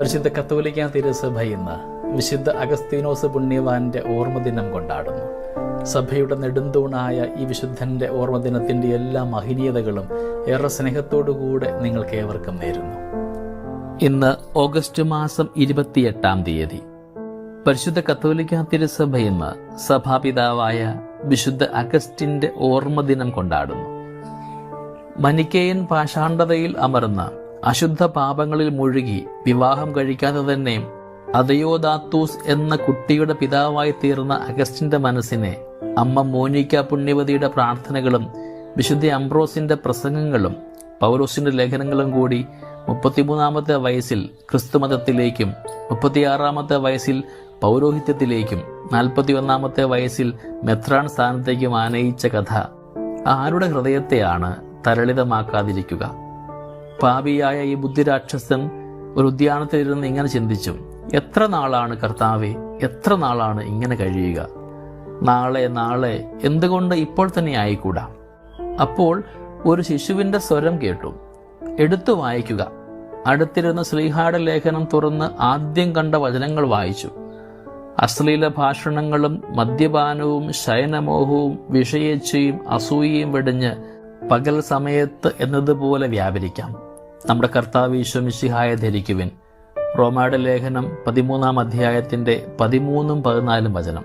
പരിശുദ്ധ കത്തോലിക്ക തിരുസഭ ഇന്ന് വിശുദ്ധ അഗസ്തീനോസ് പുണ്യവാന്റെ ഓർമ്മദിനം കൊണ്ടാടുന്നു. സഭയുടെ നെടുന്തൂണായ ഈ വിശുദ്ധന്റെ ഓർമ്മദിനത്തിന്റെ എല്ലാ മഹനീയതകളും ഏറെ സ്നേഹത്തോടുകൂടെ നിങ്ങൾക്ക് ഏവർക്കും നേരുന്നു. ഇന്ന് ഓഗസ്റ്റ് മാസം ഇരുപത്തിയെട്ടാം തീയതി പരിശുദ്ധ കത്തോലിക്ക തിരുസഭ ഇന്ന് സഭാപിതാവായ വിശുദ്ധ അഗസ്റ്റിന്റെ ഓർമ്മദിനം കൊണ്ടാടുന്നു. മനിക്കേയൻ പാഷാണ്ഡതയിൽ അമർന്ന അശുദ്ധ പാപങ്ങളിൽ മുഴുകി വിവാഹം കഴിക്കാതെ തന്നെ അതയോദാത്തൂസ് എന്ന കുട്ടിയുടെ പിതാവായി തീർന്ന അഗസ്റ്റിന്റെ മനസ്സിനെ അമ്മ മോനിക്ക പുണ്യവതിയുടെ പ്രാർത്ഥനകളും വിശുദ്ധ അംബ്രോസിന്റെ പ്രസംഗങ്ങളും പൗലോസിന്റെ ലേഖനങ്ങളും കൂടി മുപ്പത്തിമൂന്നാമത്തെ വയസ്സിൽ ക്രിസ്തുമതത്തിലേക്കും മുപ്പത്തിയാറാമത്തെ വയസ്സിൽ പൗരോഹിത്യത്തിലേക്കും നാൽപ്പത്തി ഒന്നാമത്തെ വയസ്സിൽ മെത്രാൻ സ്ഥാനത്തേക്കും ആനയിച്ച കഥ ആരുടെ ഹൃദയത്തെയാണ് തരളിതമാക്കാതിരിക്കുക? പാപിയായ ഈ ബുദ്ധിരാക്ഷസൻ ഒരു ഉദ്യാനത്തിലിരുന്ന് ഇങ്ങനെ ചിന്തിച്ചു. എത്ര നാളാണ് കർത്താവെ എത്ര നാളാണ് ഇങ്ങനെ കഴിയുക? നാളെ നാളെ എന്തുകൊണ്ട് ഇപ്പോൾ തന്നെ ആയിക്കൂടാ? അപ്പോൾ ഒരു ശിശുവിന്റെ സ്വരം കേട്ടു. എടുത്തു വായിക്കുക. അടുത്തിരുന്ന് ശ്രീഹാട ലേഖനം തുറന്ന് ആദ്യം കണ്ട വചനങ്ങൾ വായിച്ചു. അശ്ലീല ഭാഷണങ്ങളും മദ്യപാനവും ശയനമോഹവും വിഷയേച്ഛയും അസൂയയും വെടിഞ്ഞ് പകൽ സമയത്ത് എന്നതുപോലെ വ്യാപരിക്കാം. നമ്മുടെ കർത്താവ് ഈശ്വമിശിഹായ ധരിക്കുവിൻ. റോമയുടെ ലേഖനം പതിമൂന്നാം അധ്യായത്തിന്റെ പതിമൂന്നും പതിനാലും വചനം.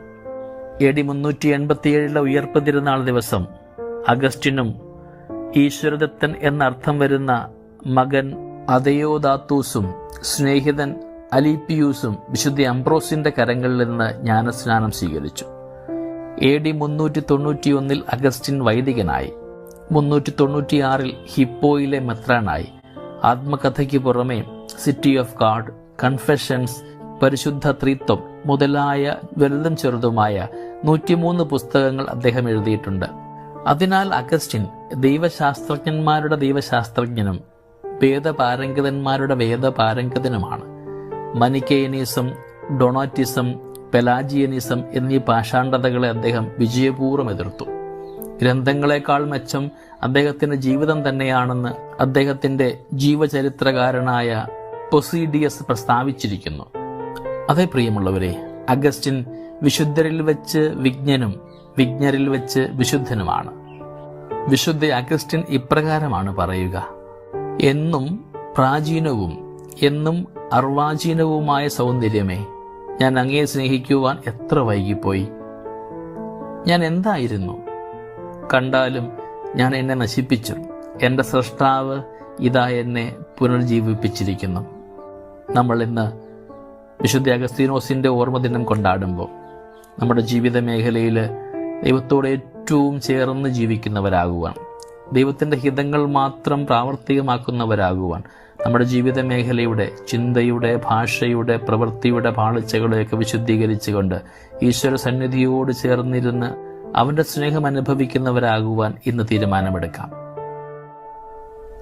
എ ഡി മുന്നൂറ്റി എൺപത്തിയേഴിലെ ഉയർപ്പ് തിരുനാൾ ദിവസം അഗസ്റ്റിനും ഈശ്വരദത്തൻ എന്നർത്ഥം വരുന്ന മകൻ അതയോദാത്തൂസും സ്നേഹിതൻ അലീപ്പിയൂസും വിശുദ്ധ അംബ്രോസിന്റെ കരങ്ങളിൽ നിന്ന് ജ്ഞാനസ്നാനം സ്വീകരിച്ചു. എ ഡി മുന്നൂറ്റി തൊണ്ണൂറ്റിയൊന്നിൽ അഗസ്റ്റിൻ വൈദികനായി. മുന്നൂറ്റി തൊണ്ണൂറ്റിയാറിൽ ഹിപ്പോയിലെ മെത്രാനായി. ആത്മകഥയ്ക്ക് പുറമെ സിറ്റി ഓഫ് ഗാഡ് കൺഫെഷൻസ് പരിശുദ്ധ ത്രിത്വം മുതലായ വലുതും ചെറുതുമായ നൂറ്റിമൂന്ന് പുസ്തകങ്ങൾ അദ്ദേഹം എഴുതിയിട്ടുണ്ട്. അതിനാൽ അഗസ്റ്റിൻ ദൈവശാസ്ത്രജ്ഞന്മാരുടെ ദൈവശാസ്ത്രജ്ഞനും വേദപാരംഗതന്മാരുടെ വേദപാരംഗതനുമാണ്. മനിക്കേനിസം ഡൊണാറ്റിസം പെലാജിയനിസം എന്നീ പാഷാണ്ഡതകളെ അദ്ദേഹം വിജയപൂർവം എതിർത്തു. ഗ്രന്ഥങ്ങളെക്കാൾ മെച്ചം അദ്ദേഹത്തിന്റെ ജീവിതം തന്നെയാണെന്ന് അദ്ദേഹത്തിന്റെ ജീവചരിത്രകാരനായ പൊസീഡിയസ് പ്രസ്താവിച്ചിരിക്കുന്നു. അതേ പ്രിയമുള്ളവരെ അഗസ്റ്റിൻ വിശുദ്ധരിൽ വെച്ച് വിജ്ഞനും വിജ്ഞരിൽ വെച്ച് വിശുദ്ധനുമാണ്. വിശുദ്ധ അഗസ്റ്റിൻ ഇപ്രകാരമാണ് പറയുക എന്നും പ്രാചീനവും എന്നും അർവാചീനവുമായ സൗന്ദര്യമേ ഞാൻ അങ്ങയെ സ്നേഹിക്കുവാൻ എത്ര വൈകിപ്പോയി? ഞാൻ എന്തായിരുന്നു? കണ്ടാലും ഞാൻ എന്നെ നശിപ്പിച്ചു. എന്റെ സൃഷ്ടാവ് ഇതാ എന്നെ പുനർജീവിപ്പിച്ചിരിക്കുന്നു നമ്മൾ ഇന്ന് വിശുദ്ധ അഗസ്തീനോസിന്റെ ഓർമ്മദിനം കൊണ്ടാടുമ്പോൾ നമ്മുടെ ജീവിത മേഖലയിൽ ദൈവത്തോട് ഏറ്റവും ചേർന്ന് ജീവിക്കുന്നവരാകുവാൻ ദൈവത്തിന്റെ ഹിതങ്ങൾ മാത്രം പ്രാവർത്തികമാക്കുന്നവരാകുവാൻ നമ്മുടെ ജീവിത മേഖലയുടെ ചിന്തയുടെ ഭാഷയുടെ പ്രവൃത്തിയുടെ പാളിച്ചകളെയൊക്കെ വിശുദ്ധീകരിച്ചുകൊണ്ട് ഈശ്വര സന്നിധിയോട് ചേർന്നിരുന്ന് അവന്റെ സ്നേഹം അനുഭവിക്കുന്നവരാകുവാൻ ഇന്ന് തീരുമാനമെടുക്കാം.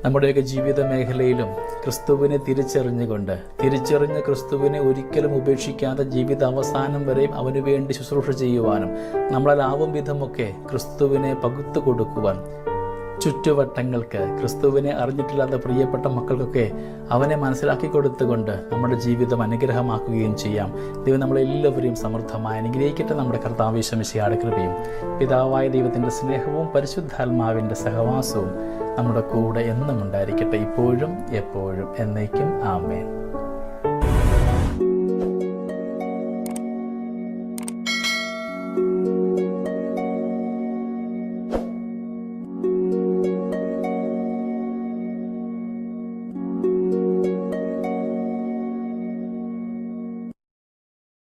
നമ്മുടെയൊക്കെ ജീവിത മേഖലയിലും ക്രിസ്തുവിനെ തിരിച്ചറിഞ്ഞുകൊണ്ട് തിരിച്ചറിഞ്ഞ ക്രിസ്തുവിനെ ഒരിക്കലും ഉപേക്ഷിക്കാതെ ജീവിത അവസാനം വരെയും അവന് വേണ്ടി ശുശ്രൂഷ ചെയ്യുവാനും നമ്മളാലാവും വിധമൊക്കെ ക്രിസ്തുവിനെ പകുത്തു കൊടുക്കുവാൻ ചുറ്റുവട്ടങ്ങൾക്ക് ക്രിസ്തുവിനെ അറിഞ്ഞിട്ടില്ലാത്ത പ്രിയപ്പെട്ട മക്കൾക്കൊക്കെ അവനെ മനസ്സിലാക്കി കൊടുത്തുകൊണ്ട് നമ്മുടെ ജീവിതം അനുഗ്രഹമാക്കുകയും ചെയ്യാം. ദൈവം നമ്മളെല്ലാവരെയും സമൃദ്ധമായി അനുഗ്രഹിക്കട്ടെ. നമ്മുടെ കർത്താവേശമിശിയാട് കൃപയും പിതാവായ ദൈവത്തിന്റെ സ്നേഹവും പരിശുദ്ധാത്മാവിന്റെ സഹവാസവും നമ്മുടെ കൂടെ എന്നും ഉണ്ടായിരിക്കട്ടെ. ഇപ്പോഴും എപ്പോഴും എന്നേക്കും. ആമേൻ.